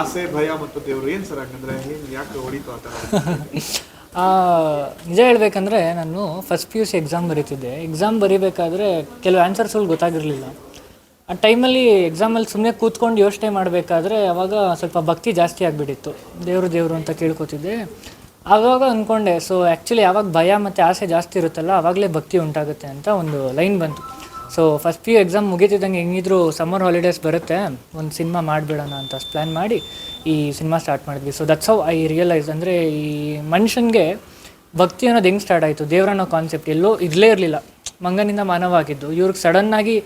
ಆಸೆ, ಭಯ ಮತ್ತು ದೇವರು ಏನು ಸರ್ ಹಂಗಂದ್ರೆ? ಯಾಕೆ ಆ ನಿಜ ಹೇಳ್ಬೇಕಂದ್ರೆ ನಾನು first P U C exam ಬರೀತಿದ್ದೆ. Exam ಬರೀಬೇಕಾದ್ರೆ ಕೆಲವು ಆನ್ಸರ್ಸ್ಗಳು ಗೊತ್ತಾಗಿರಲಿಲ್ಲ. ಆ ಟೈಮಲ್ಲಿ ಎಕ್ಸಾಮಲ್ಲಿ ಸುಮ್ಮನೆ ಕೂತ್ಕೊಂಡು ಯೋಚನೆ ಮಾಡಬೇಕಾದ್ರೆ ಅವಾಗ ಸ್ವಲ್ಪ ಭಕ್ತಿ ಜಾಸ್ತಿ ಆಗಿಬಿಟ್ಟಿತ್ತು. ದೇವರು ದೇವರು ಅಂತ ಕೇಳ್ಕೊತಿದ್ದೆ. ಆವಾಗ ಅಂದ್ಕೊಂಡೆ ಸೊ ಆ್ಯಕ್ಚುಲಿ ಯಾವಾಗ ಭಯ ಮತ್ತು ಆಸೆ ಜಾಸ್ತಿ ಇರುತ್ತಲ್ಲ ಆವಾಗಲೇ ಭಕ್ತಿ ಉಂಟಾಗುತ್ತೆ ಅಂತ ಒಂದು ಲೈನ್ ಬಂತು. So first P U exam ಮುಗಿತಿದ್ದಂಗೆ ಹೆಂಗಿದ್ರು ಸಮ್ಮರ್ ಹಾಲಿಡೇಸ್ ಬರುತ್ತೆ, ಒಂದು ಸಿನಿಮಾ ಮಾಡಿಬಿಡೋಣ ಅಂತ ಪ್ಲ್ಯಾನ್ ಮಾಡಿ ಈ ಸಿನಿಮಾ ಸ್ಟಾರ್ಟ್ ಮಾಡಿದ್ವಿ. So that's how I realise ಅಂದರೆ ಈ ಮನುಷ್ಯನಿಗೆ ಭಕ್ತಿ ಅನ್ನೋದು ಹೆಂಗೆ ಸ್ಟಾರ್ಟ್ ಆಯಿತು? ದೇವರನ್ನೋ ಕಾನ್ಸೆಪ್ಟ್ ಎಲ್ಲೋ ಇರಲೇ ಇರಲಿಲ್ಲ. ಮಂಗನಿಂದ ಮಾನವ ಆಗಿದ್ದು. ಇವ್ರಿಗೆ ಸಡನ್ನಾಗಿ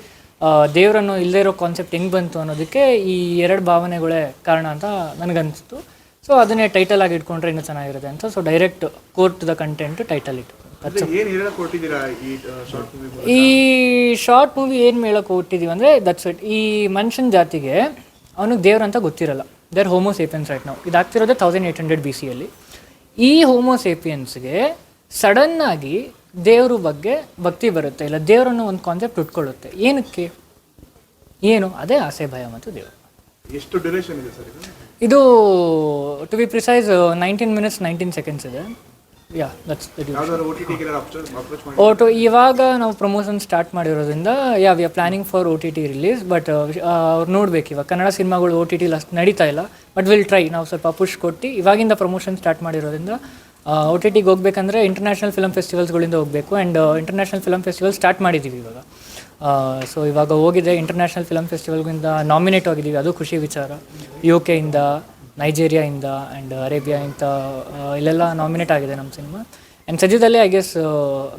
ದೇವರನ್ನು ಇಲ್ಲದೇ ಇರೋ ಕಾನ್ಸೆಪ್ಟ್ ಹೆಂಗೆ ಬಂತು ಅನ್ನೋದಕ್ಕೆ ಈ ಎರಡು ಭಾವನೆಗಳೇ ಕಾರಣ ಅಂತ ನನಗನ್ನಿಸ್ತು ಸೊ ಅದನ್ನೇ ಟೈಟಲ್ ಆಗಿ ಇಟ್ಕೊಂಡ್ರೆ ಇನ್ನೂ ಚೆನ್ನಾಗಿರುತ್ತೆ ಅಂತ. So direct court the content title ಇಟ್ಟು ಈ ಶಾರ್ಟ್ ಮೂವಿ ಏನ್ ಹೇಳೋಕೆ ಹೊಟ್ಟಿದ್ದೀವಿ ಅಂದರೆ ದಟ್ಸ್ ಇಟ್ ಈ ಮನುಷ್ಯನ ಜಾತಿಗೆ ಅವನಿಗೆ ದೇವ್ರ ಅಂತ ಗೊತ್ತಿರಲ್ಲ. ದೇರ್ ಹೋಮೋ ಸೇಪಿಯನ್ಸ್ ರೈಟ್ ನಾವು ಇದಾಗ್ತಿರೋದೇ ತೌಸಂಡ್ ಏಯ್ಟ್ ಹಂಡ್ರೆಡ್ ಬಿ ಸಿಯಲ್ಲಿ ಈ ಹೋಮೋ ಸೇಪಿಯನ್ಸ್ಗೆ ಆಗಿ ದೇವ್ರ ಬಗ್ಗೆ ಭಕ್ತಿ ಬರುತ್ತೆ ಇಲ್ಲ ದೇವರನ್ನು ಒಂದು ಕಾನ್ಸೆಪ್ಟ್ ಉಟ್ಕೊಳ್ಳುತ್ತೆ. ಏನಕ್ಕೆ? ಏನು? ಅದೇ ಆಸೆ ಭಯ ಮತ್ತು ದೇವರು. ಎಷ್ಟು ಡ್ಯೂರೇಷನ್ ಇದೆ ಸರ್ ಇದು? ಇದು to be precise nineteen minutes nineteen seconds ಇದೆ. ಯಾ ದಟ್ಸ್ ಓಟು ಇವಾಗ ನಾವು ಪ್ರಮೋಷನ್ ಸ್ಟಾರ್ಟ್ ಮಾಡಿರೋದ್ರಿಂದ yeah we are planning for O T T release but ಅವ್ರು ನೋಡ್ಬೇಕು ಇವಾಗ. ಕನ್ನಡ ಸಿನಿಮಾಗಳು ಓ ಟಿ ಟಿಲಿ ಅಷ್ಟು ನಡೀತಾ ಇಲ್ಲ ಬಟ್ ವಿಲ್ ಟ್ರೈ ನಾವು ಸ್ವಲ್ಪ ಪುಷ್ ಕೊಟ್ಟು ಇವಾಗಿಂದ ಪ್ರಮೋಷನ್ ಸ್ಟಾರ್ಟ್ ಮಾಡಿರೋದ್ರಿಂದ ಓ ಟಿ ಟಿಗೆ ಹೋಗ್ಬೇಕಂದ್ರೆ ಇಂಟರ್ನ್ಯಾಷನಲ್ ಫಿಲಮ್ ಫೆಸ್ಟಿವಲ್ಸ್ಗಳಿಂದ ಹೋಗಬೇಕು and international film festival start ಮಾಡಿದ್ದೀವಿ ಇವಾಗ. ಸೊ ಇವಾಗ ಹೋಗಿದೆ ಇಂಟರ್ನ್ಯಾಷನಲ್ ಫಿಲಮ್ ಫೆಸ್ಟಿವಲ್ಗಿಂದ ನಾಮಿನೇಟ್ ಆಗಿದ್ದೀವಿ ಅದು ಖುಷಿ ವಿಚಾರ. ಯು ಕೆಯಿಂದ ನೈಜೇರಿಯಾಯಿಂದ ಆ್ಯಂಡ್ ಅರೇಬಿಯಾ ಇಂಥ ಇಲ್ಲೆಲ್ಲ ನಾಮಿನೇಟ್ ಆಗಿದೆ ನಮ್ಮ ಸಿನಿಮಾ. ಆ್ಯಂಡ್ ಸದ್ಯದಲ್ಲೇ ಐ ಗೆಸ್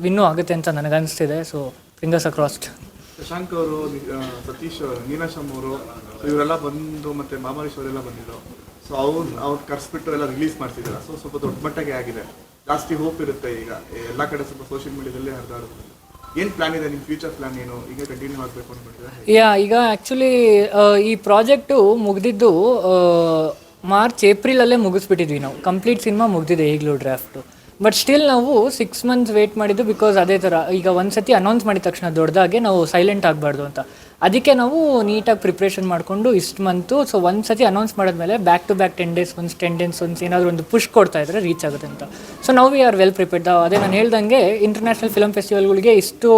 ವಿನ್ನೂ ಆಗುತ್ತೆ ಅಂತ ನನಗನ್ನಿಸ್ತಿದೆ ಸೊ ಫಿಂಗರ್ಸ್ ಅಕ್ರಾಸ್ಡ್ ಶಶಾಂಕ್ ಅವರು ಸತೀಶ್ ನೀನಾಶಮ್ ಅವರು ಇವರೆಲ್ಲ ಬಂದು ಮತ್ತೆ ಮಾಮಾರೀಶ್ ಅವರೆಲ್ಲ ಬಂದಿದ್ರು ಸೊ ಅವ್ರು ಅವ್ರು ಕರ್ಸ್ಬಿಟ್ಟು ಎಲ್ಲ ರಿಲೀಸ್ ಮಾಡ್ತಿದ್ದಾರೆ ಸೊ ಸ್ವಲ್ಪ ದೊಡ್ಡ ಮಟ್ಟಕ್ಕೆ ಆಗಿದೆ. ಜಾಸ್ತಿ ಹೋಪ್ ಇರುತ್ತೆ ಈಗ. ಎಲ್ಲ ಕಡೆ ಸ್ವಲ್ಪ ಸೋಷಿಯಲ್ ಮೀಡಿಯಾದಲ್ಲೇ ಹರಿದಾಡೋದು ಏನು ಪ್ಲಾನ್ ಇದೆ? ನಿಮ್ಮ ಫ್ಯೂಚರ್ ಪ್ಲಾನ್ ಏನು? ಈಗ ಕಂಟಿನ್ಯೂ ಆಗಬೇಕು ಅಂದ್ಬಿಟ್ಟಿದೆ ಯಾ ಈಗ ಆ್ಯಕ್ಚುಲಿ ಈ ಪ್ರಾಜೆಕ್ಟು ಮುಗ್ದಿದ್ದು ಮಾರ್ಚ್, ಏಪ್ರಿಲಲ್ಲೇ ಮುಗಿಸ್ಬಿಟ್ಟಿದ್ವಿ ನಾವು. ಕಂಪ್ಲೀಟ್ ಸಿನಿಮಾ ಮುಗಿದಿದೆ ಈಗಲೂ ಡ್ರಾಫ್ಟು ಬಟ್ ಸ್ಟಿಲ್ ನಾವು ಸಿಕ್ಸ್ ಮಂತ್ಸ್ ವೇಟ್ ಮಾಡಿದ್ದು ಬಿಕಾಸ್ ಅದೇ ಥರ ಈಗ ಒಂದು ಸತಿ ಅನೌನ್ಸ್ ಮಾಡಿದ ತಕ್ಷಣ ದೊಡ್ಡದಾಗೆ ನಾವು ಸೈಲೆಂಟ್ ಆಗಬಾರ್ದು ಅಂತ. ಅದಕ್ಕೆ ನಾವು ನೀಟಾಗಿ ಪ್ರಿಪ್ರೇಷನ್ ಮಾಡಿಕೊಂಡು ಇಷ್ಟು ಮಂತು ಸೊ ಒಂದು ಸತಿ ಅನೌನ್ಸ್ ಮಾಡಿದ್ಮೇಲೆ back to back ten days ಒಂದು ಟೆನ್ ಡೇಸ್ ಒಂದು ಏನಾದರೂ ಒಂದು ಪುಷ್ ಕೊಡ್ತಾ ಇದ್ರೆ ರೀಚ್ ಆಗುತ್ತೆ ಅಂತ. ಸೊ ನಾವು ವಿ ಆರ್ ವೆಲ್ ಪ್ರಿಪೇರ್ಡ್ ಅದೇ ನಾನು ಹೇಳ್ದಂಗೆ ಇಂಟರ್ನ್ಯಾಷನಲ್ ಫಿಲಮ್ ಫೆಸ್ಟಿವಲ್ಗಳಿಗೆ ಇಷ್ಟು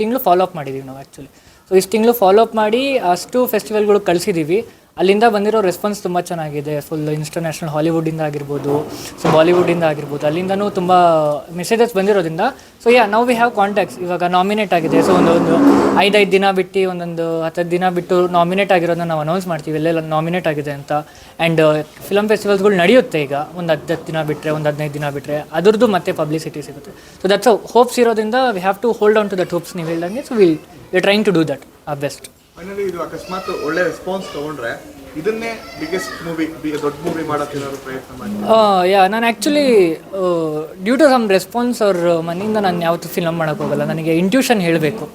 ತಿಂಗಳು ಫಾಲೋ ಅಪ್ ಮಾಡಿದ್ದೀವಿ ನಾವು ಆ್ಯಕ್ಚುಲಿ ಸೊ ಇಷ್ಟು ತಿಂಗಳು ಫಾಲೋ ಅಪ್ ಮಾಡಿ ಅಷ್ಟು ಫೆಸ್ಟಿವಲ್ಗಳು ಕಳಿಸಿದ್ದೀವಿ ಅಲ್ಲಿಂದ ಬಂದಿರೋ ರೆಸ್ಪಾನ್ಸ್ ತುಂಬ ಚೆನ್ನಾಗಿದೆ. ಫುಲ್ ಇಂಟರ್ನ್ಯಾಷನಲ್ ಹಾಲಿವುಡ್ಡಿಂದ ಆಗಿರ್ಬೋದು ಸೊ ಬಾಲಿವುಡ್ಡಿಂದ ಆಗಿರ್ಬೋದು, ಅಲ್ಲಿಂದನೂ ತುಂಬ ಮೆಸೇಜಸ್ ಬಂದಿರೋದ್ರಿಂದ. ಸೊ ಯಾ ನಾವು ವಿ ಹ್ಯಾವ್ ಕಾಂಟ್ಯಾಕ್ಟ್ಸ್ ಇವಾಗ ನಾಮಿನೇಟ್ ಆಗಿದೆ. ಸೊ ಒಂದು ಒಂದು ಐದೈದು ದಿನ ಬಿಟ್ಟು, ಒಂದೊಂದು ಹತ್ತತ್ತು ದಿನ ಬಿಟ್ಟು ನಾಮಿನೇಟ್ ಆಗಿರೋದನ್ನ ನಾವು ಅನೌನ್ಸ್ ಮಾಡ್ತೀವಿ. ಎಲ್ಲೆಲ್ಲ ನಾಮಿನೇಟ್ ಆಗಿದೆ ಅಂತ. ಆ್ಯಂಡ್ ಫಿಲಮ್ ಫೆಸ್ಟಿವಲ್ಸ್ಗಳು ನಡೆಯುತ್ತೆ ಈಗ. ಒಂದು ಹತ್ತು ಹತ್ತು ದಿನ ಬಿಟ್ಟರೆ ಒಂದು ಹದಿನೈದು ದಿನ ಬಿಟ್ಟರೆ ಅದರದ್ದು ಮತ್ತೆ ಪಬ್ಲಿಸಿಟಿ ಸಿಗುತ್ತೆ. ಸೊ ದಟ್ಸ್ ಹೋಪ್ಸ್ ಇರೋದ್ರಿಂದ we have to hold on to that hopes ನೀವು ಹೇಳ್ದಂಗೆ. So will we trying to do that ಆ ಬೆಸ್ಟ್ ಫೈನಲಿ ಇದು ಅಕಸ್ಮಾತ್ ಒಳ್ಳೆ ರೆಸ್ಪಾನ್ಸ್ ತಗೊಂಡ್ರೆ, ಇದನ್ನೇ ಬಿಗ್ಗೆಸ್ಟ್ ಮೂವಿ ದೊಡ್ಡ ಮೂವಿ ಮಾಡೋಕೆ ಏನಾದ್ರು ಪ್ರಯತ್ನ ಯಾ ನಾನು actually due to some response ಅವ್ರ ಮನೆಯಿಂದ ನಾನು ಯಾವತ್ತೂ ಫಿಲಮ್ ಮಾಡೋಕ್ಕೆ ಹೋಗಲ್ಲ. ನನಗೆ ಇಂಟ್ಯೂಷನ್ ಹೇಳಬೇಕು.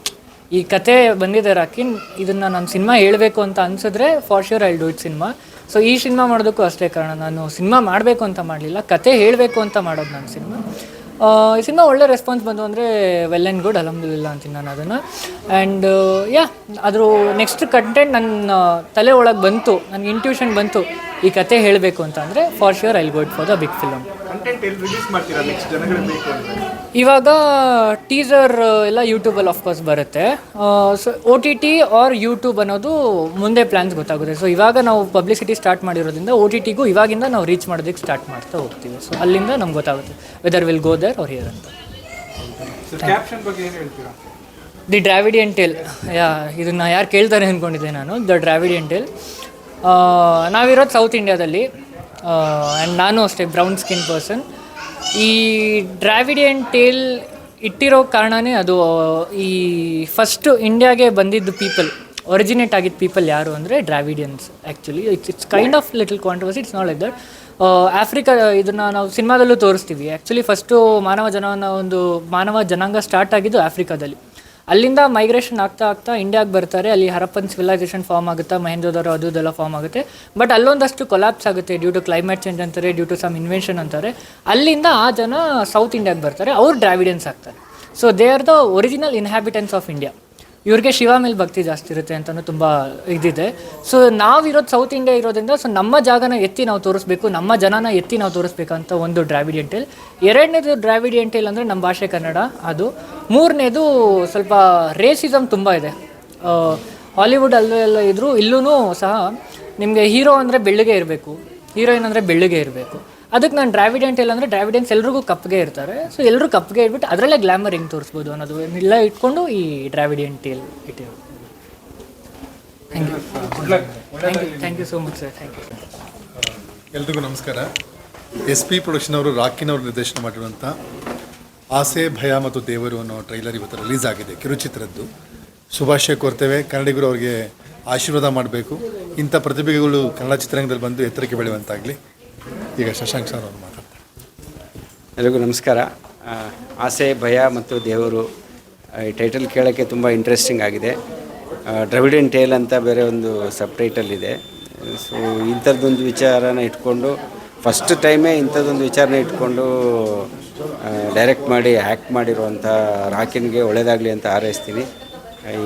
ಈ ಕತೆ ಬಂದಿದೆ ರಾಕಿನ್, ಇದನ್ನು ನಾನು ಸಿನಿಮಾ ಹೇಳಬೇಕು ಅಂತ ಅನ್ಸಿದ್ರೆ for sure I do it cinema so ಈ ಸಿನಿಮಾ ಮಾಡೋದಕ್ಕೂ ಅಷ್ಟೇ ಕಾರಣ. ನಾನು ಸಿನಿಮಾ ಮಾಡಬೇಕು ಅಂತ ಮಾಡಲಿಲ್ಲ, ಕತೆ ಹೇಳಬೇಕು ಅಂತ ಮಾಡೋದು ನಾನು ಸಿನಿಮಾ ಈ ಸಿನಿಮಾ ಒಳ್ಳೆ ರೆಸ್ಪಾನ್ಸ್ ಬಂತು ಅಂದರೆ ವೆಲ್ ಆ್ಯಂಡ್ ಗುಡ್ ಅಲಹಮ್ದುಲಿಲ್ಲ ಅಂತೀನಿ ನಾನು ಅದನ್ನು. ಆ್ಯಂಡ್ ಯಾ ಅದ್ರ ನೆಕ್ಸ್ಟ್ ಕಂಟೆಂಟ್ ನನ್ನ ತಲೆ ಒಳಗೆ ಬಂತು, ನನಗೆ ಇಂಟ್ಯೂಷನ್ ಬಂತು ಈ ಕತೆ ಹೇಳಬೇಕು ಅಂತ ಅಂದರೆ for sure I'll go for the big film content ಎಲ್ಲಿ ರಿಲೀಸ್ ಮಾಡ್ತೀರಾ ನೆಕ್ಸ್ಟ್ ಜನಗಳಿಗೆ ಬೇಕು ಇವಾಗ ಟೀಸರ್ ಎಲ್ಲ ಯೂಟ್ಯೂಬಲ್ಲಿ ಆಫ್ಕೋರ್ಸ್ ಬರುತ್ತೆ. So O T T or YouTube ಅನ್ನೋದು ಮುಂದೆ ಪ್ಲ್ಯಾನ್ಸ್ ಗೊತ್ತಾಗುತ್ತೆ. ಸೊ ಇವಾಗ ನಾವು ಪಬ್ಲಿಸಿಟಿ ಸ್ಟಾರ್ಟ್ ಮಾಡಿರೋದ್ರಿಂದ ಒ ಟಿ ಟಿಗೂ ಇವಾಗಿಂದ ನಾವು ರೀಚ್ ಮಾಡೋದಕ್ಕೆ ಸ್ಟಾರ್ಟ್ ಮಾಡ್ತಾ ಹೋಗ್ತೀವಿ. ಸೊ ಅಲ್ಲಿಂದ ನಮ್ಗೆ ಗೊತ್ತಾಗುತ್ತೆ ವೆದರ್ ವಿಲ್ ಗೋ ದೇರ್ ಅವ್ರು ಹಿಯರ್ ಅಂತ. ದಿ ಡ್ರಾವಿಡಿಯನ್ ಟೇಲ್ ಯಾ ಇದನ್ನ ಯಾರು ಕೇಳ್ತಾರೆ ಅಂದ್ಕೊಂಡಿದ್ದೆ ನಾನು. ದ ಡ್ರಾವಿಡಿಯನ್ ಟೇಲ್ ನಾವಿರೋದು ಸೌತ್ ಇಂಡಿಯಾದಲ್ಲಿ ಆ್ಯಂಡ್ ನಾನು ಅಷ್ಟೇ ಬ್ರೌನ್ ಸ್ಕಿನ್ ಪರ್ಸನ್ ಈ ಡ್ರಾವಿಡಿಯನ್ ಟೇಲ್ ಇಟ್ಟಿರೋ ಕಾರಣನೇ ಅದು ಈ ಫಸ್ಟು ಇಂಡಿಯಾಗೆ ಬಂದಿದ್ದು ಪೀಪಲ್ ಒರಿಜಿನೇಟ್ ಆಗಿದ್ದ ಪೀಪಲ್ ಯಾರು ಅಂದರೆ Dravidians actually it's it's kind of little controversy it's not like that Africa ಇದನ್ನು ನಾವು ಸಿನಿಮಾದಲ್ಲೂ ತೋರಿಸ್ತೀವಿ. ಆ್ಯಕ್ಚುಲಿ ಫಸ್ಟು ಮಾನವ ಜನವನ್ನ ಒಂದು, ಮಾನವ ಜನಾಂಗ ಸ್ಟಾರ್ಟ್ ಆಗಿದ್ದು ಆಫ್ರಿಕಾದಲ್ಲಿ ಅಲ್ಲಿಂದ ಮೈಗ್ರೇಷನ್ ಆಗ್ತಾ ಆಗ್ತಾ ಇಂಡಿಯಾಗೆ ಬರ್ತಾರೆ. ಅಲ್ಲಿ ಹರಪ್ಪನ್ ಸಿವಿಲೈಸೇಷನ್ ಫಾರ್ಮ್ ಆಗುತ್ತಾ, ಮಹೇಂದ್ರದವರು ಅದು ಇದೆಲ್ಲ ಫಾರ್ಮ್ ಆಗುತ್ತೆ. ಬಟ್ ಅಲ್ಲೊಂದಷ್ಟು ಕೊಲಾಪ್ಸ್ ಆಗುತ್ತೆ ಡ್ಯೂ ಟು ಕ್ಲೈಮೇಟ್ ಚೇಂಜ್ ಅಂತಾರೆ ಡ್ಯೂ ಟು ಸಮ್ ಇನ್ವೆನ್ಷನ್ ಅಂತಾರೆ. ಅಲ್ಲಿಂದ ಆ ಜನ ಸೌತ್ ಇಂಡಿಯಾಗೆ ಬರ್ತಾರೆ, ಅವ್ರು ಡ್ರಾವಿಡಿಯನ್ಸ್ ಆಗ್ತಾರೆ. So they are the original inhabitants of India ಇವ್ರಿಗೆ ಶಿವ ಮೇಲೆ ಭಕ್ತಿ ಜಾಸ್ತಿ ಇರುತ್ತೆ ಅಂತಲೂ ತುಂಬ ಇದಿದೆ. ಸೊ ನಾವಿರೋದು ಸೌತ್ ಇಂಡಿಯಾ ಇರೋದ್ರಿಂದ ಸೊ ನಮ್ಮ ಜಾಗನ ಎತ್ತಿ ನಾವು ತೋರಿಸ್ಬೇಕು, ನಮ್ಮ ಜನನ ಎತ್ತಿ ನಾವು ತೋರಿಸ್ಬೇಕಂತ ಒಂದು ಡ್ರಾವಿಡಿಯಂಟೇಲ್ ಎರಡನೇದು ಡ್ರಾವಿಡಿಯಂಟೇಲ್ ಅಂದರೆ ನಮ್ಮ ಭಾಷೆ ಕನ್ನಡ, ಅದು. ಮೂರನೇದು ಸ್ವಲ್ಪ ರೇಸಿಸಮ್ ತುಂಬ ಇದೆ. ಹಾಲಿವುಡ್ ಅಲ್ಲೂ ಎಲ್ಲ ಇದ್ದರೂ ಇಲ್ಲೂ ಸಹ ನಿಮಗೆ ಹೀರೋ ಅಂದರೆ ಬೆಳ್ಳಿಗೆ ಇರಬೇಕು. ಹೀರೋಯಿನ್ ಅಂದರೆ ಬೆಳ್ಳಿಗೆ ಇರಬೇಕು. ಅದಕ್ಕೆ ನಾನು ಡ್ರಾವಿಡೆಂಟ್ ಟೇಲ್ ಅಂದರೆ ಡ್ರಾವಿಡೆಂಟ್ಸ್ ಎಲ್ರಿಗೂ ಕಪ್ಗೆ ಇರ್ತಾರೆ. ಸೊ ಎಲ್ಲರೂ ಕಪ್ಗೆ ಇಟ್ಬಿಟ್ಟು ಅದರಲ್ಲೇ ಗ್ಲಾಮರ್ ಹೆಂಗೆ ತೋರಿಸ್ಬೋದು ಅನ್ನೋದು ಎಲ್ಲ ಇಟ್ಕೊಂಡು ಈ Dravidian tale ಇಟ್ಟಿರು. Thank you thank you so much sir thank you ಎಲ್ರಿಗೂ ನಮಸ್ಕಾರ. ಎಸ್ ಪಿ ಪ್ರೊಡಕ್ಷನ್ ಅವರು ರಾಕಿನವರು ನಿರ್ದೇಶನ ಮಾಡಿರುವಂಥ ಆಸೆ, ಭಯ ಮತ್ತು ದೇವರು ಅನ್ನೋ ಟ್ರೈಲರ್ ಇವತ್ತು ರಿಲೀಸ್ ಆಗಿದೆ, ಕಿರುಚಿತ್ರದ್ದು. ಶುಭಾಶಯ ಕೋರ್ತೇವೆ ಕನ್ನಡಿಗರು ಅವರಿಗೆ ಆಶೀರ್ವಾದ ಮಾಡಬೇಕು. ಇಂಥ ಪ್ರತಿಭೆಗಳು ಕನ್ನಡ ಚಿತ್ರರಂಗದಲ್ಲಿ ಬಂದು ಎತ್ತರಕ್ಕೆ ಬೆಳೆಯುವಂತಾಗಲಿ. ಈಗ ಶಶಾಂಕ್ ಸರ್ ಅವರು ಮಾತಾಡ್ತಾರೆ. ಎಲ್ರಿಗೂ ನಮಸ್ಕಾರ. ಆಸೆ, ಭಯ ಮತ್ತು ದೇವರು ಈ ಟೈಟಲ್ ಕೇಳೋಕ್ಕೆ ತುಂಬ ಇಂಟ್ರೆಸ್ಟಿಂಗ್ ಆಗಿದೆ. ಡ್ರವಿಡೆನ್ ಟೇಲ್ ಅಂತ ಬೇರೆ ಒಂದು ಸಬ್ ಟೈಟಲ್ ಇದೆ. ಸೊ ಇಂಥದ್ದೊಂದು ವಿಚಾರನ ಇಟ್ಕೊಂಡು ಫಸ್ಟ್ ಟೈಮೇ ಇಂಥದ್ದೊಂದು ವಿಚಾರನ ಇಟ್ಕೊಂಡು ಡೈರೆಕ್ಟ್ ಮಾಡಿ ಆ್ಯಕ್ಟ್ ಮಾಡಿರುವಂಥ ರಾಕಿನ್ಗೆ ಒಳ್ಳೆಯದಾಗಲಿ ಅಂತ ಹಾರೈಸ್ತೀನಿ. ಈ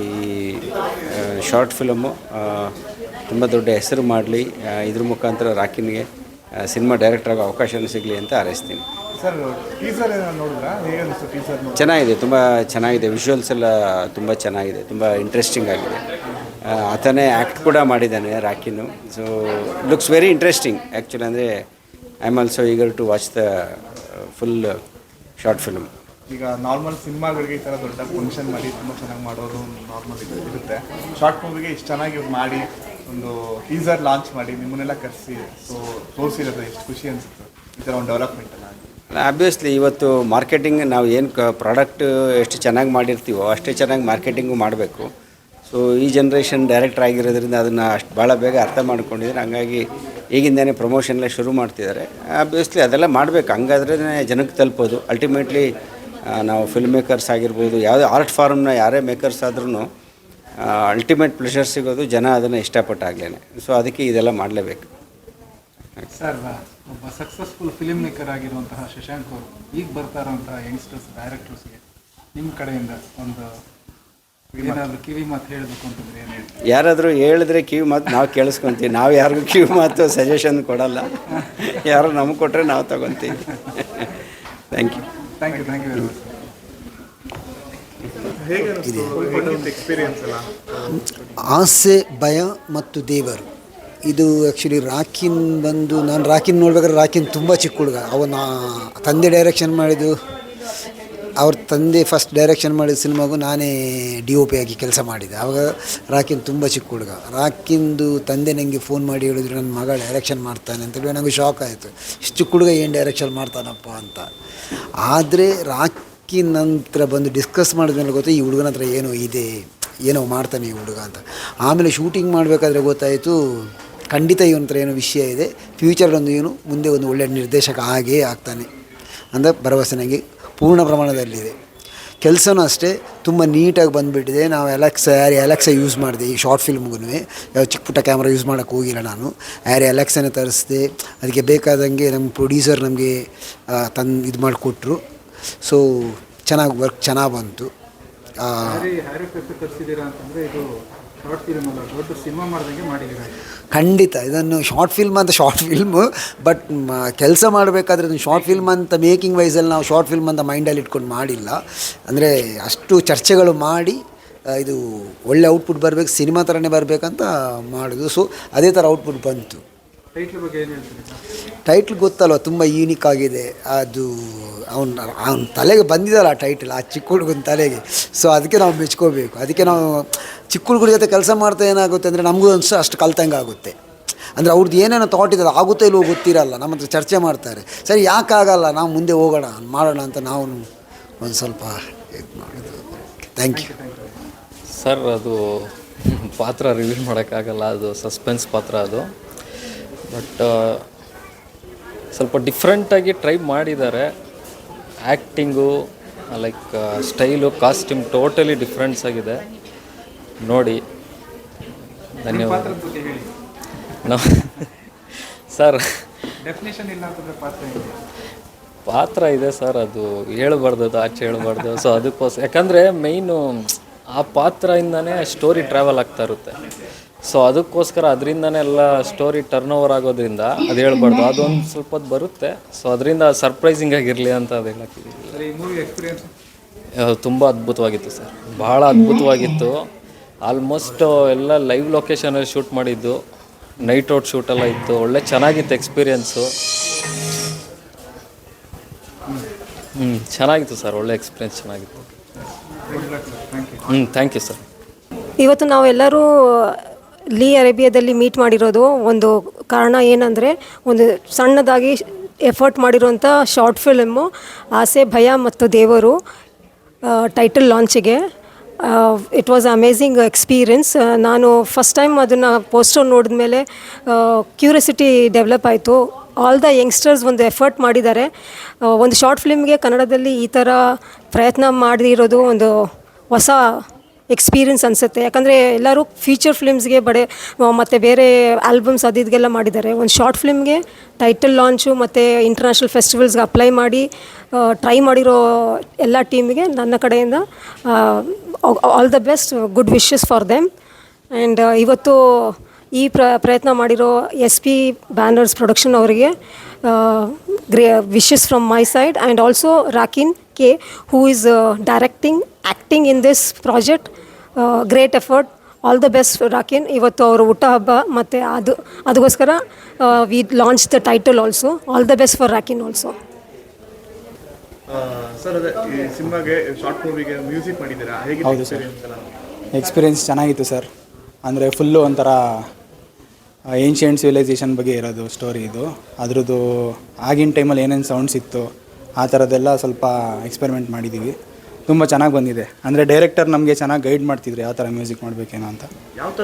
ಶಾರ್ಟ್ ಫಿಲಮು ತುಂಬ ದೊಡ್ಡ ಹೆಸರು ಮಾಡಲಿ. ಇದ್ರ ಮುಖಾಂತರ ರಾಕಿನ್ಗೆ ಸಿನಿಮಾ ಡೈರೆಕ್ಟರ್ ಆಗೋ ಅವಕಾಶ ಸಿಗಲಿ ಅಂತ ಹಾರೈಸ್ತೀನಿ. ಚೆನ್ನಾಗಿದೆ ತುಂಬ ಚೆನ್ನಾಗಿದೆ. ವಿಷುವಲ್ಸ್ ಎಲ್ಲ ತುಂಬ ಚೆನ್ನಾಗಿದೆ ತುಂಬ ಇಂಟ್ರೆಸ್ಟಿಂಗ್ ಆಗಿದೆ. ಆತನೇ ಆ್ಯಕ್ಟ್ ಕೂಡ ಮಾಡಿದ್ದಾನೆ ರಾಕಿನು so looks very interesting actually ಅಂದರೆ I am also eager to watch the full short film ಈಗ ನಾರ್ಮಲ್ ಸಿನಿಮಾಗಳಿಗೆ ಈ ಥರ ದೊಡ್ಡ ಫಂಕ್ಷನ್ ಮಾಡಿ ತುಂಬ ಚೆನ್ನಾಗಿ ಮಾಡೋದು ನಾರ್ಮಲ್ ಇರುತ್ತೆ. ಶಾರ್ಟ್ ಮೂವಿಗೆ ಇಷ್ಟು ಚೆನ್ನಾಗಿ ಇವ್ರು ಮಾಡಿ ಒಂದು ಟೀಸರ್ ಲಾಂಚ್ ಮಾಡಿ ನಿಮ್ಮನ್ನೆಲ್ಲ ಕರೆಸಿ ಸೊ ತೋರಿಸಿರೋದು ಎಷ್ಟು ಖುಷಿ ಅನಿಸುತ್ತೆ. ಈ ಥರ ಒಂದು ಡೆವಲಪ್ಮೆಂಟ್ ಎಲ್ಲ ಆಬ್ವಿಯಸ್ಲಿ ಇವತ್ತು ಮಾರ್ಕೆಟಿಂಗ್ ನಾವು ಏನು ಪ್ರಾಡಕ್ಟ್ ಎಷ್ಟು ಚೆನ್ನಾಗಿ ಮಾಡಿರ್ತೀವೋ ಅಷ್ಟೇ ಚೆನ್ನಾಗಿ ಮಾರ್ಕೆಟಿಂಗು ಮಾಡಬೇಕು. ಸೊ ಈ ಜನ್ರೇಷನ್ ಡೈರೆಕ್ಟರ್ ಆಗಿರೋದ್ರಿಂದ ಅದನ್ನು ಅಷ್ಟು ಭಾಳ ಬೇಗ ಅರ್ಥ ಮಾಡ್ಕೊಂಡಿದ್ದಾರೆ. ಹಂಗಾಗಿ ಈಗಿಂದನೇ ಪ್ರಮೋಷನ್ಲೇ ಶುರು ಮಾಡ್ತಿದ್ದಾರೆ. ಆಬ್ವಿಯಸ್ಲಿ ಅದೆಲ್ಲ ಮಾಡಬೇಕು. ಹಂಗಾದ್ರೆ ಜನಕ್ಕೆ ತಲುಪೋದು. ಅಲ್ಟಿಮೇಟ್ಲಿ ನಾವು ಫಿಲ್ಮ್ ಮೇಕರ್ಸ್ ಆಗಿರ್ಬೋದು, ಯಾವುದೇ ಆರ್ಟ್ ಫಾರ್ಮ್ನ ಯಾರೇ ಮೇಕರ್ಸ್ ಆದ್ರೂ ಅಲ್ಟಿಮೇಟ್ ಪ್ಲೆಷರ್ ಸಿಗೋದು ಜನ ಅದನ್ನು ಇಷ್ಟಪಟ್ಟಾಗ್ಲೇ ಸೊ ಅದಕ್ಕೆ ಇದೆಲ್ಲ ಮಾಡಲೇಬೇಕು. ಸರ್ ಒಬ್ಬ ಸಕ್ಸಸ್ಫುಲ್ ಫಿಲ್ಮ್ ಮೇಕರ್ ಆಗಿರುವಂತಹ ಶಶಾಂಕ್ ಅವರು, ಈಗ ಬರ್ತಾ ಇರುವಂತಹ ಯಂಗ್ಸ್ಟರ್ಸ್ ಡೈರೆಕ್ಟರ್ಸ್ಗೆ ನಿಮ್ಮ ಕಡೆಯಿಂದ ಒಂದು ಕಿವಿ ಮಾತು ಹೇಳಬೇಕು ಅಂತಂದ್ರೆ ಏನು ಹೇಳಿ ಯಾರಾದರೂ ಹೇಳಿದ್ರೆ ಕಿವಿ ಮಾತು ನಾವು ಕೇಳಿಸ್ಕೊತೀವಿ. ನಾವು ಯಾರಿಗೂ ಕಿವಿ ಮಾತು ಸಜೆಷನ್ ಕೊಡಲ್ಲ. ಯಾರು ನಮಗೆ ಕೊಟ್ಟರೆ ನಾವು ತಗೊತೀವಿ. Thank you thank you thank you very much experience ಆಸೆ ಭಯ ಮತ್ತು ದೇವರು. ಇದು ಆ್ಯಕ್ಚುಲಿ ರಾಕಿನ್ ಬಂದು ನಾನು ರಾಕಿನ್ ನೋಡ್ಬೇಕಾದ್ರೆ ರಾಕಿನ್ ತುಂಬ ಚಿಕ್ಕ ಹುಡುಗ. ಅವನ ತಂದೆ ಡೈರೆಕ್ಷನ್ ಮಾಡಿದ್ದು ಅವ್ರ ತಂದೆ ಫಸ್ಟ್ ಡೈರೆಕ್ಷನ್ ಮಾಡಿದ ಸಿನಿಮಾಗೂ ನಾನೇ ಡಿ ಒ ಪಿ ಆಗಿ ಕೆಲಸ ಮಾಡಿದೆ. ಆವಾಗ ರಾಕಿನ್ ತುಂಬ ಚಿಕ್ಕ ಹುಡುಗ. ರಾಕಿಂದು ತಂದೆ ನನಗೆ ಫೋನ್ ಮಾಡಿ ಹೇಳಿದ್ರು, ನನ್ನ ಮಗ ಡೈರೆಕ್ಷನ್ ಮಾಡ್ತಾನೆ ಅಂತೇಳಿ ನನಗೆ ಶಾಕ್ ಆಯಿತು. ಇಷ್ಟು ಚಿಕ್ಕ ಹುಡುಗ ಏನು ಡೈರೆಕ್ಷನ್ ಮಾಡ್ತಾನಪ್ಪ ಅಂತ. ಆದರೆ ರಾಕಿ ನಂತರ ಬಂದು ಡಿಸ್ಕಸ್ ಮಾಡಿದ್ಮೇಲೆ ಗೊತ್ತಾಯ್ತು ಈ ಹುಡುಗನ ಹತ್ರ ಏನೋ ಇದೆ, ಏನೋ ಮಾಡ್ತಾನೆ ಈ ಹುಡುಗ ಅಂತ. ಆಮೇಲೆ ಶೂಟಿಂಗ್ ಮಾಡಬೇಕಾದ್ರೆ ಗೊತ್ತಾಯಿತು, ಖಂಡಿತ ಇವನ ಹತ್ರ ಏನೋ ವಿಷಯ ಇದೆ. ಫ್ಯೂಚರ್ ಒಂದು ಏನು, ಮುಂದೆ ಒಂದು ಒಳ್ಳೆಯ ನಿರ್ದೇಶಕ ಆಗೇ ಆಗ್ತಾನೆ. ಅಂತ ಭರವಸೆ ನನಗೆ ಪೂರ್ಣ ಪ್ರಮಾಣದಲ್ಲಿದೆ. ಕೆಲಸನೂ ಅಷ್ಟೇ, ತುಂಬ ನೀಟಾಗಿ ಬಂದುಬಿಟ್ಟಿದೆ. ನಾವು ಎಲೆಕ್ಸ ಯಾರು ಎಲೆಕ್ಸ ಯೂಸ್ ಮಾಡಿದೆ, ಈ ಶಾರ್ಟ್ ಫಿಲ್ಮ್ಗೂ ಯಾವ ಚಿಕ್ಕ ಪುಟ್ಟ ಕ್ಯಾಮ್ರಾ ಯೂಸ್ ಮಾಡೋಕ್ಕೆ ಹೋಗಿಲ್ಲ ನಾನು. ಯಾರು ಎಲೆಕ್ಸನೇ ತರಿಸಿದೆ. ಅದಕ್ಕೆ ಬೇಕಾದಂಗೆ ನಮ್ಮ ಪ್ರೊಡ್ಯೂಸರ್ ನಮಗೆ ತಂದು ಇದು ಮಾಡಿಕೊಟ್ರು. ಸೊ ಚೆನ್ನಾಗಿ ವರ್ಕ್ ಚೆನ್ನಾಗಿ ಬಂತು. ಶಾರ್ಟ್ ಫಿಲ್ಮ್ ಅಲ್ಲ ದೊಡ್ಡ ಸಿನಿಮಾ ಮಾಡ್ದಂಗೆ ಮಾಡಿದ್ದೀರಾ? ಖಂಡಿತ ಇದನ್ನು ಶಾರ್ಟ್ ಫಿಲ್ಮ್ ಅಂತ ಶಾರ್ಟ್ ಫಿಲ್ಮು ಬಟ್ ಕೆಲಸ ಮಾಡಬೇಕಾದ್ರೆ ಅದನ್ನು ಶಾರ್ಟ್ ಫಿಲ್ಮ್ ಅಂತ ಮೇಕಿಂಗ್ ವೈಸಲ್ಲಿ ನಾವು ಶಾರ್ಟ್ ಫಿಲ್ಮ್ ಅಂತ ಮೈಂಡಲ್ಲಿ ಇಟ್ಕೊಂಡು ಮಾಡಿಲ್ಲ. ಅಂದರೆ ಅಷ್ಟು ಚರ್ಚೆಗಳು ಮಾಡಿ ಇದು ಒಳ್ಳೆ ಔಟ್ಪುಟ್ ಬರಬೇಕು ಸಿನಿಮಾ ಥರನೇ ಬರಬೇಕಂತ ಮಾಡಿದ್ದು. ಸೊ ಅದೇ ಥರ ಔಟ್ಪುಟ್ ಬಂತು. ಟೈಟ್ಲ್ ಬಗ್ಗೆ ಏನು ಹೇಳ್ತೀರಿ ಟೈಟ್ಲ್ ಗೊತ್ತಲ್ವ? ತುಂಬ ಯೂನಿಕ್ ಆಗಿದೆ. ಅದು ಅವನ ಅವನ ತಲೆಗೆ ಬಂದಿದಲ್ಲ ಆ ಟೈಟಲ್ ಆ ಚಿಕ್ಕ ಹುಡುಗನ ತಲೆಗೆ. ಸೊ ಅದಕ್ಕೆ ನಾವು ಮೆಚ್ಕೋಬೇಕು. ಅದಕ್ಕೆ ನಾವು ಚಿಕ್ಕ ಹುಡುಗರ ಜೊತೆ ಕೆಲಸ ಮಾಡ್ತಾ ಏನಾಗುತ್ತೆ ಅಂದರೆ ನಮಗೂ ಅನಿಸ್ತು ಅಷ್ಟು ಕಲ್ತಂಗೆ ಆಗುತ್ತೆ ಅಂದರೆ ಅವ್ರದ್ದು ಏನೇನೋ ಥಾಟ್ ಇದೆ ಆಗುತ್ತೋ ಇಲ್ವೋ ಗೊತ್ತಿರಲ್ಲ. ನಮ್ಮ ಹತ್ರ ಚರ್ಚೆ ಮಾಡ್ತಾರೆ. ಸರಿ, ಯಾಕೆ ಆಗಲ್ಲ? ನಾವು ಮುಂದೆ ಹೋಗೋಣ, ಮಾಡೋಣ ಅಂತ ನಾವು ಒಂದು ಸ್ವಲ್ಪ ಇದು ಮಾಡೋದು ಥ್ಯಾಂಕ್ ಯು ಸರ್ ಅದು ಪಾತ್ರ ರಿವೀಲ್ ಮಾಡೋಕ್ಕಾಗಲ್ಲ. ಅದು ಸಸ್ಪೆನ್ಸ್ ಪಾತ್ರ ಅದು. ಬಟ್ ಸ್ವಲ್ಪ ಡಿಫ್ರೆಂಟಾಗಿ ಟ್ರೈ ಮಾಡಿದ್ದಾರೆ. Acting like style costume totally difference ಆಗಿದೆ. ನೋಡಿ. ಧನ್ಯವಾದ. ನಾವು ಸರ್ ಪಾತ್ರ ಇದೆ ಸರ್ ಅದು ಹೇಳ್ಬಾರ್ದು ಅದು ಆಚೆ ಹೇಳ್ಬಾರ್ದು. ಸೊ ಅದಕ್ಕೋಸ್ಕರ ಯಾಕಂದರೆ ಮೈನು ಆ ಪಾತ್ರದಿಂದನೇ ಸ್ಟೋರಿ ಟ್ರಾವೆಲ್ ಆಗ್ತಾ ಇರುತ್ತೆ. ಸೊ ಅದಕ್ಕೋಸ್ಕರ ಅದರಿಂದನೇ ಎಲ್ಲ ಸ್ಟೋರಿ ಟರ್ನ್ ಓವರ್ ಆಗೋದ್ರಿಂದ ಅದು ಹೇಳ್ಬಾರ್ದು. ಅದೊಂದು ಸ್ವಲ್ಪ ಹೊತ್ತು ಬರುತ್ತೆ. ಸೊ ಅದರಿಂದ ಸರ್ಪ್ರೈಸಿಂಗ್ ಆಗಿರಲಿ ಅಂತ ಅದು ಹೇಳಕ್ಕಿದ್ದೀವಿ. ಸರ್ ಈ ಮೂವಿ ಎಕ್ಸ್ಪೀರಿಯನ್ಸ್ ತುಂಬ ಅದ್ಭುತವಾಗಿತ್ತು ಸರ್. ಭಾಳ ಅದ್ಭುತವಾಗಿತ್ತು. ಆಲ್ಮೋಸ್ಟ್ ಎಲ್ಲ ಲೈವ್ ಲೊಕೇಶನಲ್ಲಿ ಶೂಟ್ ಮಾಡಿದ್ದು. ನೈಟ್ ಔಟ್ ಶೂಟ್ ಎಲ್ಲ ಇತ್ತು. ಒಳ್ಳೆ ಚೆನ್ನಾಗಿತ್ತು ಎಕ್ಸ್ಪೀರಿಯೆನ್ಸು ಹ್ಞೂ ಚೆನ್ನಾಗಿತ್ತು ಸರ್. ಒಳ್ಳೆ ಎಕ್ಸ್ಪೀರಿಯೆನ್ಸ್ ಚೆನ್ನಾಗಿತ್ತು. ಹ್ಞೂ ಥ್ಯಾಂಕ್ ಯು ಸರ್ ಇವತ್ತು ನಾವೆಲ್ಲರೂ ಲೀ ಅರೇಬಿಯಾದಲ್ಲಿ ಮೀಟ್ ಮಾಡಿರೋದು ಒಂದು ಕಾರಣ ಏನಂದರೆ ಒಂದು ಸಣ್ಣದಾಗಿ ಎಫರ್ಟ್ ಮಾಡಿರೋಂಥ ಶಾರ್ಟ್ ಫಿಲ್ಮು, ಆಸೆ, ಭಯ ಮತ್ತು ದೇವರು ಟೈಟಲ್ ಲಾಂಚಿಗೆ ಇಟ್ ವಾಸ್ ಅಮೇಝಿಂಗ್ ಎಕ್ಸ್ಪೀರಿಯನ್ಸ್ ನಾನು ಫಸ್ಟ್ ಟೈಮ್ ಅದನ್ನು ಪೋಸ್ಟರ್ ನೋಡಿದ ಮೇಲೆ ಕ್ಯೂರಿಯಾಸಿಟಿ ಡೆವಲಪ್ ಆಯಿತು. ಆಲ್ ದ ಯಂಗ್ಸ್ಟರ್ಸ್ ಒಂದು ಎಫರ್ಟ್ ಮಾಡಿದ್ದಾರೆ. ಒಂದು ಶಾರ್ಟ್ ಫಿಲ್ಮ್ಗೆ ಕನ್ನಡದಲ್ಲಿ ಈ ಥರ ಪ್ರಯತ್ನ ಮಾಡಿರೋದು ಒಂದು ಹೊಸ ಎಕ್ಸ್ಪೀರಿಯನ್ಸ್ ಅನಿಸುತ್ತೆ. ಯಾಕಂದರೆ ಎಲ್ಲರೂ ಫೀಚರ್ ಫಿಲ್ಮ್ಸ್ಗೆ ಬಡೆ ಮತ್ತು ಬೇರೆ ಆಲ್ಬಮ್ಸ್ ಅದು ಇದೆಲ್ಲ ಮಾಡಿದ್ದಾರೆ. ಒಂದು ಶಾರ್ಟ್ ಫಿಲ್ಮ್ಗೆ ಟೈಟಲ್ ಲಾಂಚು ಮತ್ತು ಇಂಟರ್ನ್ಯಾಷನಲ್ ಫೆಸ್ಟಿವಲ್ಸ್ಗೆ ಅಪ್ಲೈ ಮಾಡಿ ಟ್ರೈ ಮಾಡಿರೋ ಎಲ್ಲ ಟೀಮ್ಗೆ ನನ್ನ ಕಡೆಯಿಂದ all the best good wishes for them and ಇವತ್ತು ಈ ಪ್ರ, ಪ್ರಯತ್ನ ಮಾಡಿರೋ ಎಸ್ ಪಿ ಬ್ಯಾನರ್ಸ್ ಪ್ರೊಡಕ್ಷನ್ ಅವರಿಗೆ great wishes from my side and also Rakin K who is directing acting in this project great effort all the best Rakin ಇವತ್ತು ಅವರು ಊಟ ಹಬ್ಬ ಮತ್ತು ಅದು ಅದಕ್ಕೋಸ್ಕರ we launch the title also all the best for Rakin also sir ಅದೇ ಈ ಸಿನಿಮಾಗೆ ಶಾರ್ಟ್ ಮೂವಿಗೆ ಮ್ಯೂಸಿಕ್ ಮಾಡಿದ್ದೀರಾ? ಹೇಗೆ ಹೌದು ಸರ್. ಎಕ್ಸ್ಪೀರಿಯೆನ್ಸ್ ಚೆನ್ನಾಗಿತ್ತು ಸರ್. ಅಂದರೆ ಫುಲ್ಲು ಒಂಥರ ಏನ್ಷಿಯಂಟ್ ಸಿವಿಲೈಸೇಷನ್ ಬಗ್ಗೆ ಇರೋದು ಸ್ಟೋರಿ ಇದು. ಅದರದ್ದು ಆಗಿನ ಟೈಮಲ್ಲಿ ಏನೇನು ಸೌಂಡ್ಸ್ ಇತ್ತು ಆ ಥರದ್ದೆಲ್ಲ ಸ್ವಲ್ಪ ಎಕ್ಸ್ಪೆರಿಮೆಂಟ್ ಮಾಡಿದ್ದೀವಿ. ತುಂಬ ಚೆನ್ನಾಗಿ ಬಂದಿದೆ. ಅಂದರೆ ಡೈರೆಕ್ಟರ್ ನಮಗೆ ಚೆನ್ನಾಗಿ ಗೈಡ್ ಮಾಡ್ತಿದ್ರು ಯಾವ ಥರ ಮ್ಯೂಸಿಕ್ ಮಾಡಬೇಕೇನೋ ಅಂತ.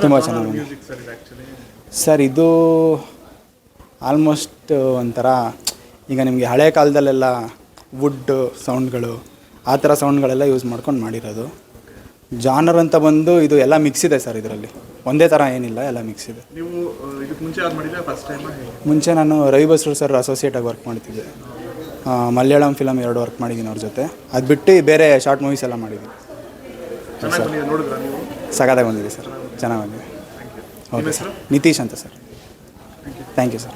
ತುಂಬ ಚೆನ್ನಾಗಿ ಬಂದಿದೆ. ಸರ್ ಇದು ಆಲ್ಮೋಸ್ಟ್ ಒಂಥರ ಈಗ ನಿಮಗೆ ಹಳೆ ಕಾಲದಲ್ಲೆಲ್ಲ ವುಡ್ ಸೌಂಡ್ಗಳು ಆ ಥರ ಸೌಂಡ್ಗಳೆಲ್ಲ ಯೂಸ್ ಮಾಡ್ಕೊಂಡು ಮಾಡಿರೋದು. ಜಾನರ್ ಅಂತ ಬಂದು ಇದು ಎಲ್ಲ ಮಿಕ್ಸ್ ಇದೆ ಸರ್ ಇದರಲ್ಲಿ. ಒಂದೇ ಥರ ಏನಿಲ್ಲ ಎಲ್ಲ ಮಿಕ್ಸ್ ಇದೆ. ಮುಂಚೆ ನಾನು ರವಿ ಬಸ್ರು ಸರ್ ಅಸೋಸಿಯೇಟಾಗಿ ವರ್ಕ್ ಮಾಡ್ತಿದ್ದೆ. ಮಲಯಾಳಂ ಫಿಲಮ್ ಎರಡು ವರ್ಕ್ ಮಾಡಿದ್ದೀನಿ ಅವ್ರ ಜೊತೆ. ಅದು ಬಿಟ್ಟು ಬೇರೆ ಶಾರ್ಟ್ ಮೂವೀಸ್ ಎಲ್ಲ ಮಾಡಿದ್ದೀನಿ ಸರ್ ಬಂದಿದೆ ಸರ್. ಚೆನ್ನಾಗಿ ಬಂದಿದೆ. Okay sir. ನಿತೀಶ್ ಅಂತ ಸರ್. Thank you sir